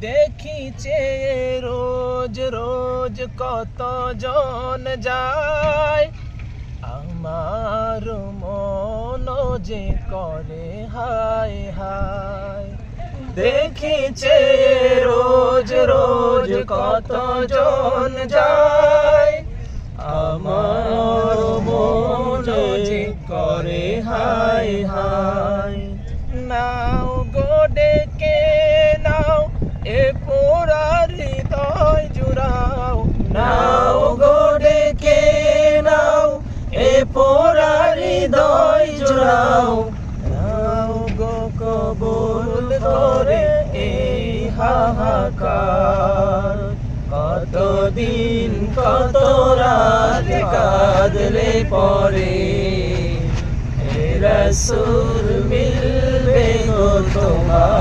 দেখিছে রোজ রোজ কত জন যায়। আমার মন যে করে, হায় হায়। দেখিছে রোজ রোজ কত জন যায়। আমার মন যে করে, হায় হায়। হৃদয় জুড়াও। নাও গো কবুল করে এই হাহাকার। কতদিন কত রাত কাঁদলে পরে? রসুল, মিলবে গো তোমার